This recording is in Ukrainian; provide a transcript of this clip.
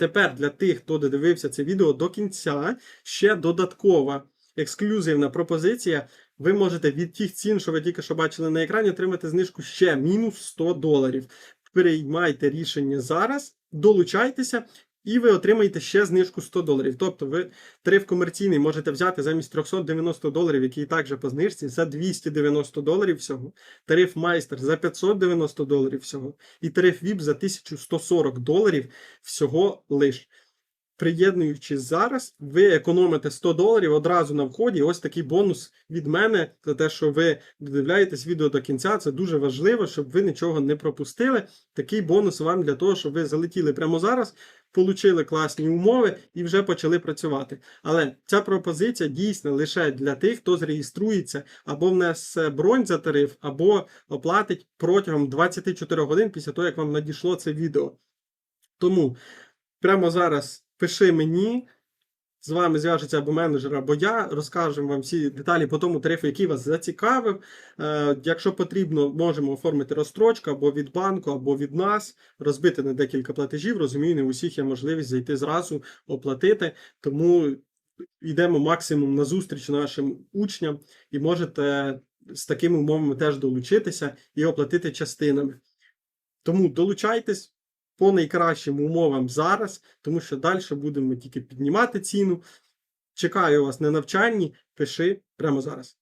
тепер для тих, хто додивився це відео до кінця, ще додаткова ексклюзивна пропозиція. Ви можете від тих цін, що ви тільки що бачили на екрані, отримати знижку ще мінус 100 доларів. Приймайте рішення зараз, долучайтеся. І ви отримаєте ще знижку 100 доларів. Тобто ви тариф комерційний можете взяти замість 390 доларів, який також по знижці, за 290 доларів всього. Тариф майстер за 590 доларів всього. І тариф VIP за 1140 доларів всього лиш. Приєднуючись зараз, ви економите 100 доларів одразу на вході. Ось такий бонус від мене за те, що ви додивляєтесь відео до кінця. Це дуже важливо, щоб ви нічого не пропустили. Такий бонус вам для того, щоб ви залетіли прямо зараз, получили класні умови і вже почали працювати. Але ця пропозиція дійсно лише для тих, хто зареєструється або внесе бронь за тариф, або оплатить протягом 24 годин після того, як вам надійшло це відео. Тому прямо зараз пиши мені. З вами зв'яжеться або менеджер, або я розкажемо вам всі деталі по тому тарифу, який вас зацікавив. Е, якщо потрібно, можемо оформити розстрочку або від банку, або від нас, розбити на декілька платежів. Розумію, не у всіх є можливість зайти зразу, оплатити. Тому йдемо максимум на зустріч нашим учням і можете з такими умовами теж долучитися і оплатити частинами. Тому долучайтесь по найкращим умовам зараз, тому що далі будемо тільки піднімати ціну. Чекаю вас на навчанні, пиши прямо зараз.